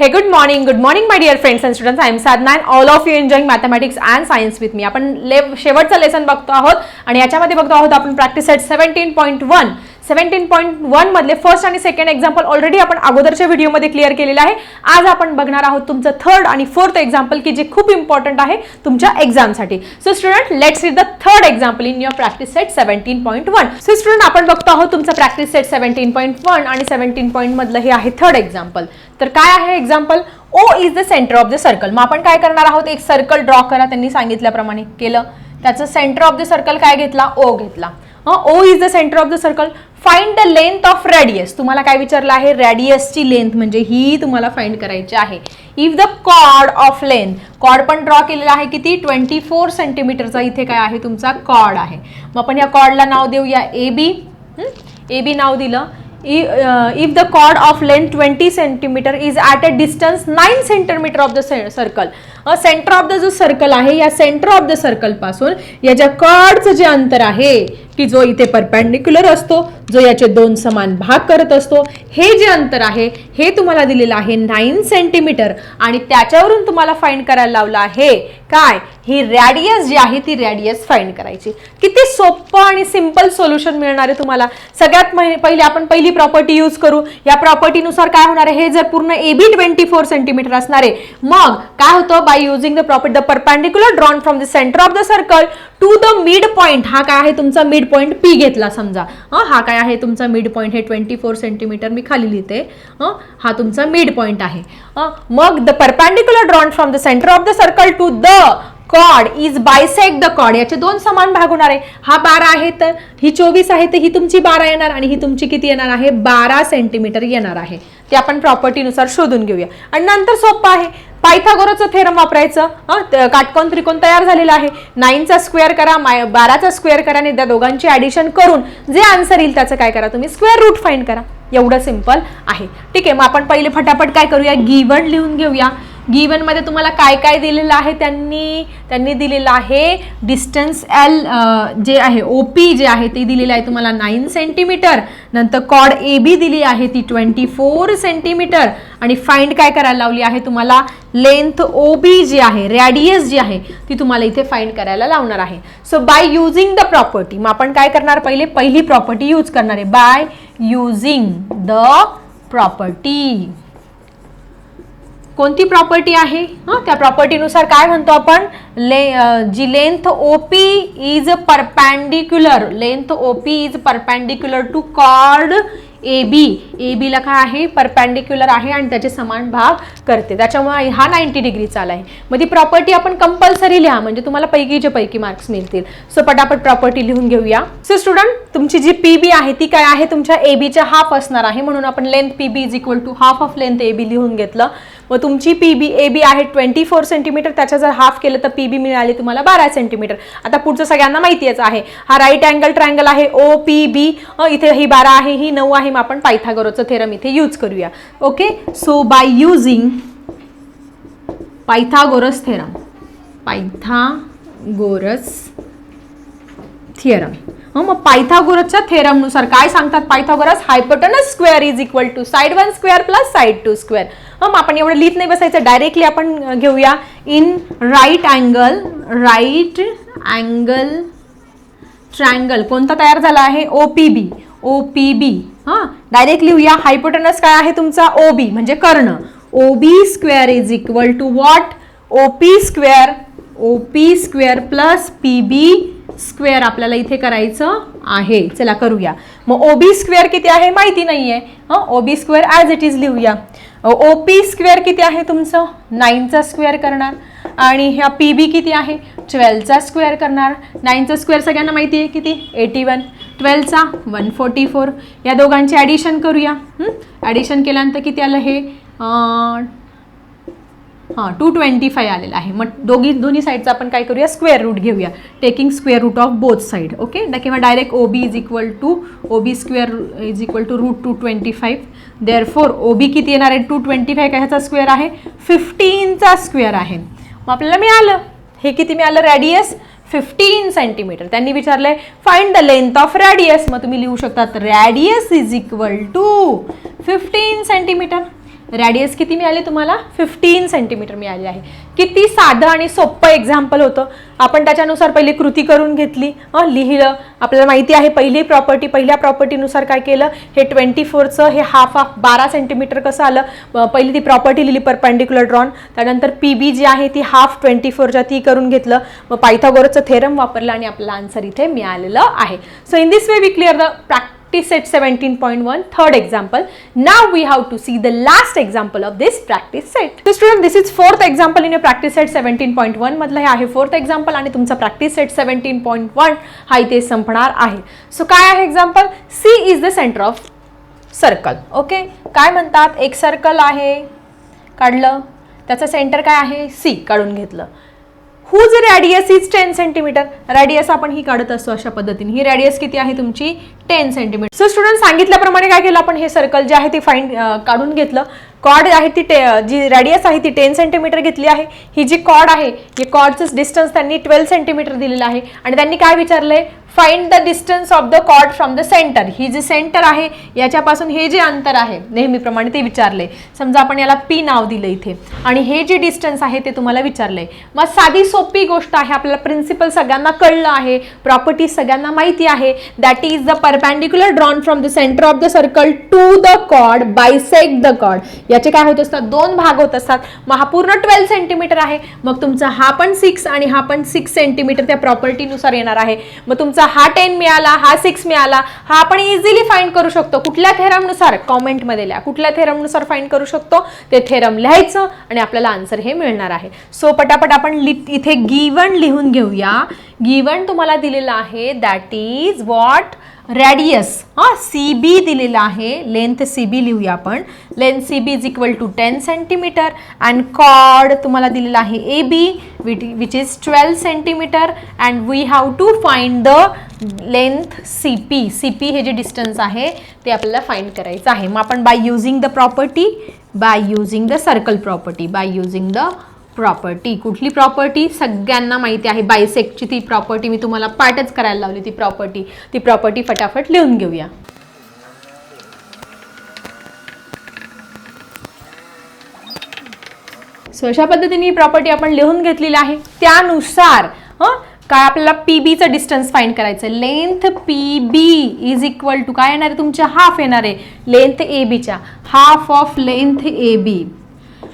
Hey good morning good morning my dear friends and students I am sad man all of you enjoying mathematics and science with me आपण ले शेवटचं lesson बघतो आहोत आणि याच्यामध्ये बघतो आहोत आपण practice set seventeen point one seventeen point one मधले फर्स्ट आणि सेकंड एक्झाम्पल ऑलरेडी आपण अगोदरच्या व्हिडिओमध्ये क्लिअर केलेलं आहे. आज आपण बघणार आहोत तुमचं थर्ड आणि फोर्थ एक्झाम्पल की जे खूप इम्पॉर्टंट आहे तुमच्या एक्झामसाठी so student let's read the third example in your practice set seventeen point one so student आपण बघतो आहोत तुमचं practice set seventeen point one आणि सेव्हन्टीन पॉईंट मधलं हे आहे थर्ड एक्झाम्पल तर काय आहे example O is the centre of the circle मग आपण काय करणार आहोत? एक सर्कल ड्रॉ करा त्यांनी सांगितल्याप्रमाणे केलं. त्याचं सेंटर ऑफ द सर्कल काय घेतला? ओ घेतला. O is the centre of the circle find the length of radius तुम्हाला काय विचारलं आहे? रेडियसची लेंथ म्हणजे ही तुम्हाला फाइंड करायची आहे. If the chord of length chord पण ड्रॉ केलेला आहे किती? ट्वेंटी फोर सेंटीमीटरचा इथे काय आहे? तुमचा कॉर्ड आहे. मग आपण या कॉर्डला नाव देऊया. ए बी ए बी नाव दिलं. If the chord of length twenty centimetre is at a distance nine centimetre of the circle centre of the जो सर्कल आहे या सेंटर ऑफ द सर्कलपासून या ज्या कॉर्डचं जे अंतर आहे की जो इथे परपॅन्डिक्युलर असतो जो याचे दोन समान भाग करत असतो हे जे अंतर आहे हे तुम्हाला दिलेलं आहे नाईन सेंटीमीटर आणि त्याच्यावरून तुम्हाला फाईंड करायला लावलं आहे काय? ही रॅडियस जी आहे ती रॅडियस फाईंड करायची. किती सोपं आणि सिंपल सोल्युशन मिळणार आहे तुम्हाला. सगळ्यात पहिले आपण पहिली प्रॉपर्टी यूज करू. या प्रॉपर्टीनुसार काय होणार आहे? हे जर पूर्ण A B twenty four centimetre असणार आहे मग काय होतं? By using the property the perpendicular drawn from the centre of the circle to the mid point हा काय आहे तुमचा मिड पॉईंट पी घेतला समजा. हा काय आहे तुमचा मिड पॉईंट हे ट्वेंटी फोर सेंटीमीटर मी खाली लिहिते. हं, हा तुमचा मिड पॉईंट आहे. हं, मग the perpendicular drawn from the centre of the circle to the cod is bisect the cod याचे दोन समान भाग होणार आहे. हा बारा आहे तर ही चोवीस आहे तर ही तुमची बारा येणार आणि ही तुमची किती येणार आहे? बारा सेंटीमीटर येणार आहे. ते आपण प्रॉपर्टीनुसार शोधून घेऊया. आणि नंतर सोपं आहे. पायथागोरचं थेरम वापरायचं. हां काटकोन त्रिकोण तयार झालेला आहे. नाईनचा स्क्वेअर करा माय बाराचा स्क्वेअर करा आणि त्या दोघांची ॲडिशन करून जे आन्सर येईल त्याचं काय करा तुम्ही? स्क्वेअर रूट फाईंड करा. एवढं सिंपल आहे. ठीक आहे मग आपण पहिले फटाफट काय करूया? गिवन लिहून घेऊया. गिवनमध्ये तुम्हाला काय काय दिलेलं आहे त्यांनी त्यांनी दिलेलं आहे. डिस्टन्स एल जे आहे ओ पी जे आहे ते दिलेलं आहे तुम्हाला नाईन सेंटीमीटर नंतर कॉड ए बी दिली आहे ती ट्वेंटी फोर सेंटीमीटर आणि फाइंड काय करायला लावली आहे तुम्हाला? लेंथ ओ बी जी आहे रॅडियस जी आहे ती तुम्हाला इथे फाइंड करायला लावणार आहे. So by using the property मग आपण काय करणार पहिले? पहिली प्रॉपर्टी यूज करणार आहे. बाय युझिंग द प्रॉपर्टी कोणती प्रॉपर्टी आहे? हां त्या प्रॉपर्टीनुसार काय म्हणतो आपण? ले जी length O P is perpendicular length O P is perpendicular to chord A B A बीला काय आहे? परपॅन्डिक्युलर आहे आणि त्याचे समान भाग करते. त्याच्यामुळे हा नाईन्टी डिग्रीचा आला आहे. मग ती प्रॉपर्टी आपण कंपल्सरी लिहा. म्हणजे तुम्हाला पैकीचे पैकी मार्क्स मिळतील. सो पटापट प्रॉपर्टी लिहून घेऊया. सो स्टुडंट तुमची जी पी बी आहे ती काय आहे? तुमच्या ए बीच्या हाफ असणार आहे. म्हणून आपण length P B is equal to half of length A B लिहून घेतलं. मग तुमची पी बी ए बी आहे ट्वेंटी फोर सेंटीमीटर त्याच्या जर हाफ केलं तर पी बी मिळाली तुम्हाला बारा सेंटीमीटर आता पुढचं सगळ्यांना माहितीच आहे. हा राईट अँगल ट्रायंगल आहे ओ पी बी इथे ही बारा आहे ही नऊ आहे मग आपण पायथागोरचं थेरम इथे यूज करूया. Okay so by using Pythagoras theorem Pythagoras theorem मग पायथागोरसच्या थेरमनुसार काय सांगतात? Pythagoras hypotenuse square is equal to side one square plus side two square. हं मग आपण एवढं लिहित नाही बसायचं. डायरेक्टली आपण घेऊया. In right angle right angle triangle. कोणता तयार झाला आहे? O P B O P B हां डायरेक्ट लिहूया. हायपोटनस काय आहे तुमचा? ओ बी म्हणजे कर्ण. O B square is equal to what O P square O P square plus P B square आपल्याला इथे करायचं आहे. चला करूया. मग ओ बी स्क्वेअर किती आहे? माहिती नाही आहे हां? O B square as it is लिहूया. ओ पी स्क्वेअर किती आहे तुमचं? नाईनचा स्क्वेअर करणार. आणि ह्या पी बी किती आहे? ट्वेल्वचा स्क्वेअर करणार. नाईनचा स्क्वेअर सगळ्यांना माहिती आहे किती? एटी वन ट्वेल्वचा वन फोर्टी फोर या दोघांचे ॲडिशन करूया. ॲडिशन केल्यानंतर किती आलं हे? हां टू ट्वेंटी फाय आलेला आहे. मग दोघी दोन्ही साईडचा आपण काय करूया? स्क्वेअर रूट घेऊया. Taking square root of both side okay किंवा direct O B is equal to O B square is equal to root two twenty five therefore O B किती येणार आहे? टू ट्वेंटी फाय ह्याचा square आहे? फिफ्टीनचा square आहे. मग आपल्याला मिळालं. हे किती मिळालं? रॅडियस फिफ्टीन सेंटीमीटर त्यांनी विचारलंय find the length of radius मग तुम्ही लिहू शकतात radius is equal to fifteen centimetre radius किती मिळाले तुम्हाला? फिफ्टीन सेंटीमीटर मिळाले आहे. किती साधं आणि सोपं एक्झाम्पल होतं. आपण त्याच्यानुसार पहिली कृती करून घेतली. लिहिलं. आपल्याला माहिती आहे पहिली प्रॉपर्टी पहिल्या प्रॉपर्टीनुसार काय केलं? हे ट्वेंटी फोरचं हे हाफ हाफ बारा सेंटीमीटर कसं आलं? पहिली ती प्रॉपर्टी लिहिली परपेंडिक्युलर ड्रॉन त्यानंतर पी बी जी आहे ती हाफ ट्वेंटी फोरच्या ती करून घेतलं. मग पायथागोरसचं थेरम वापरलं आणि आपलं आन्सर इथे मिळालेलं आहे. So in this way we clear the practice set 17.1 third example now we have to see the last example of this practice set so student this is fourth example in your practice set 17.1 मधलं हे आहे fourth example आणि तुमचा practice set 17.1 हा इथे संपणार आहे so काय आहे example C is the centre of circle okay काय म्हणतात एक सर्कल आहे काढलं त्याचं सेंटर काय आहे सी काढून घेतलं whose radius is ten centimetre radius आपण ही काढत असतो अशा पद्धतीने. ही रॅडियस किती आहे तुमची? टेन सेंटीमीटर सो स्टुडंट सांगितल्याप्रमाणे काय केलं आपण? हे सर्कल जे आहे ते फाईन काढून घेतलं. कॉड आहे ती टे जी रॅडियस आहे ती टेन सेंटीमीटर घेतली आहे. ही जी कॉड आहे हे कॉडचं डिस्टन्स त्यांनी ट्वेल्व सेंटीमीटर दिलेलं आहे. आणि त्यांनी काय विचारलंय? Find the distance of the chord from the centre ही जी सेंटर आहे याच्यापासून हे जे अंतर आहे नेहमीप्रमाणे ते विचारले. समजा आपण याला पी नाव दिलं इथे. आणि हे जे डिस्टन्स आहे ते तुम्हाला विचारलंय. मग साधी सोपी गोष्ट आहे आपल्याला प्रिन्सिपल सगळ्यांना कळलं आहे प्रॉपर्टी सगळ्यांना माहिती आहे. That is the perpendicular drawn from the centre of the circle to the chord bisect the chord याचे काय होत असतात? दोन भाग होत असतात. मग हा पूर्ण ट्वेल्व सेंटीमीटर आहे. मग तुमचा हा पण सिक्स आणि हा पण सिक्स सेंटीमीटर त्या प्रॉपर्टीनुसार येणार आहे. मग तुमचा हा टेन मिळाला हा सिक्स मिळाला हा आपण इझिली फाईंड करू शकतो. कुठल्या थेरमनुसार कॉमेंटमध्ये लिहा. कुठल्या थेरमनुसार फाईंड करू शकतो? ते थेरम लिहायचं आणि आपल्याला आन्सर हे मिळणार आहे. सो पटापट आपण लि इथे गिवन लिहून घेऊया. गिवन तुम्हाला दिलेलं आहे दॅट इज वॉट रॅडियस हां सी बी दिलेलं आहे. लेंथ सी बी लिहूया आपण. Length C B is equal to ten centimetre and chord तुम्हाला दिलेला आहे A B which is twelve centimetre and we have to find the length C P C P हे जे distance आहे ते आपल्याला फाइंड करायचं आहे. मग आपण by using the property by using the circle property by using the property कुठली प्रॉपर्टी सगळ्यांना माहिती आहे. बायसेकची ती प्रॉपर्टी मी तुम्हाला पाठच करायला लावली. ती प्रॉपर्टी ती प्रॉपर्टी फटाफट लिहून घेऊया. सो अशा पद्धतीने ही प्रॉपर्टी आपण लिहून घेतलेली आहे. त्यानुसार हं काय आपल्याला पी बीचं डिस्टन्स फाईंड करायचं आहे. Length P B is equal to काय येणार आहे? तुमच्या हाफ येणार आहे. लेंथ ए बीच्या half of length A B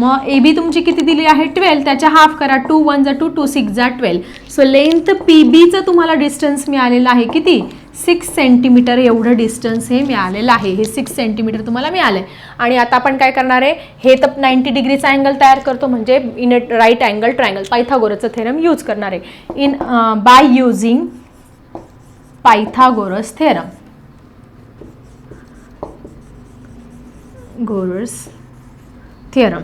मग ए बी तुमची किती दिली आहे? ट्वेल्व त्याच्या हाफ करा. टू वन जा टू टू सिक्स जा ट्वेल्व सो लेंथ पी बीचं तुम्हाला डिस्टन्स मिळालेलं आहे. किती? सिक्स सेंटीमीटर एवढं डिस्टन्स हे मिळालेलं आहे. हे सिक्स सेंटीमीटर तुम्हाला मिळालं आहे आणि आता आपण काय करणार आहे? हे तर नाईन्टी डिग्रीचा अँगल तयार करतो. म्हणजे in a right angle triangle पायथागोरसचं theorem use करणार आहे. In by using Pythagoras theorem गोरस थेरम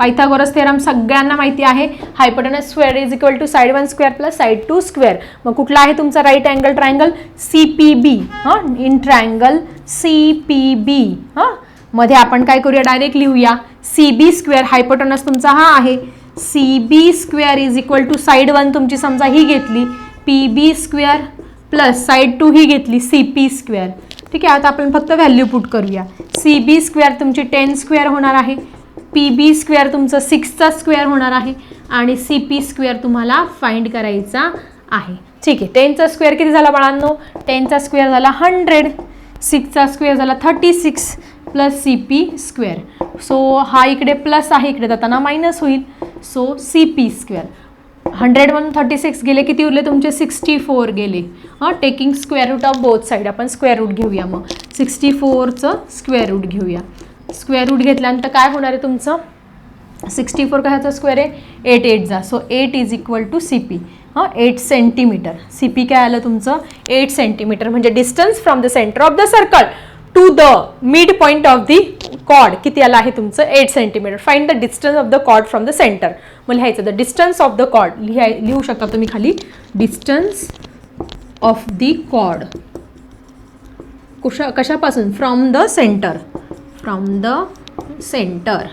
पायथागोरस थेरम सगळ्यांना माहिती आहे. Hypotenuse square is equal to side one square plus side two square मग कुठला आहे तुमचा right angle triangle C P B हां? In triangle C P B हां? मध्ये आपण काय करूया? डायरेक्ट लिहूया. सी बी स्क्वेअर हायपोटेनस तुमचा हा आहे. C B square is equal to side one तुमची समजा ही घेतली. P B square plus side two ही घेतली. सी पी स्क्वेअर ठीक आहे? आता आपण फक्त व्हॅल्यू पुट करूया. सी बी स्क्वेअर तुमची टेन स्क्वेअर होणार आहे. पी बी स्क्वेअर तुमचं सिक्सचा स्क्वेअर होणार आहे आणि सी पी स्क्वेअर तुम्हाला फाइंड करायचा आहे. ठीक आहे टेनचा स्क्वेअर किती झाला बाळांनो? टेनचा स्क्वेअर झाला हंड्रेड सिक्सचा स्क्वेअर झाला thirty six plus C P square. So हा इकडे प्लस आहे इकडे जाताना मायनस होईल. So C P square. Hundred thirty six गेले किती उरले तुमचे? सिक्स्टी फोर गेले. हां taking square root of both side आपण स्क्वेअर रूट घेऊया मग. सिक्स्टी फोरचं स्क्वेअर रूट घेऊया. स्क्वेअर रूट घेतल्यानंतर काय होणार आहे तुमचं? सिक्स्टी फोर कशाचा स्क्वेअर आहे? एट एट जा. So eight is equal to C P हां एट सेंटीमीटर सी पी काय आलं तुमचं? एट सेंटीमीटर म्हणजे distance from the centre of the circle to the mid point of the cod किती आलं आहे तुमचं? Eight centimetre find the distance of the cod from the centre मग लिहायचं. The distance of the cod लिहाय लिहू शकता तुम्ही खाली? डिस्टन्स ऑफ दी कॉड कुशा कशापासून? From the centre from the centre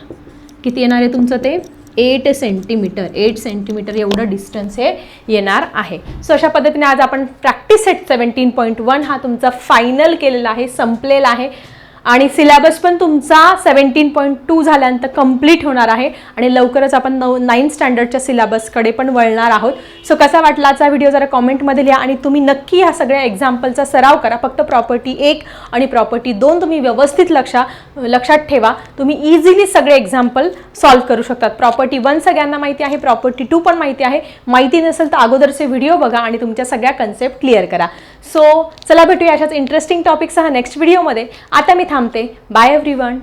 किती येणार आहे तुमचं ते? एट सेंटीमीटर एट सेंटीमीटर एवढं डिस्टन्स हे येणार आहे. सो अशा पद्धतीने आज आपण practice set seventeen point one हा तुमचा फायनल केलेला आहे संपलेला आहे. आणि सिलेबस पण तुमचा सेवन्टीन पॉईंट टू झाल्यानंतर कंप्लीट होणार आहे. आणि लवकरच आपण नऊ नाईन स्टँडर्डच्या सिलेबसकडे पण वळणार आहोत. सो कसा वाटला व्हिडिओ जरा कॉमेंटमध्ये लिहा आणि तुम्ही नक्की ह्या सगळ्या एक्झाम्पलचा सराव करा. फक्त प्रॉपर्टी एक आणि प्रॉपर्टी दोन तुम्ही व्यवस्थित लक्षा लक्षात ठेवा. तुम्ही इझिली सगळे एक्झाम्पल सॉल्व्ह करू शकतात. प्रॉपर्टी वन सगळ्यांना माहिती आहे प्रॉपर्टी टू पण माहिती आहे. माहिती नसेल तर अगोदरचे व्हिडिओ बघा आणि तुमच्या सगळ्या कन्सेप्ट क्लिअर करा. सो चला भेटूया अशाच इंटरेस्टिंग टॉपिकसह नेक्स्ट व्हिडिओमध्ये आता मी थांबते. Bye every one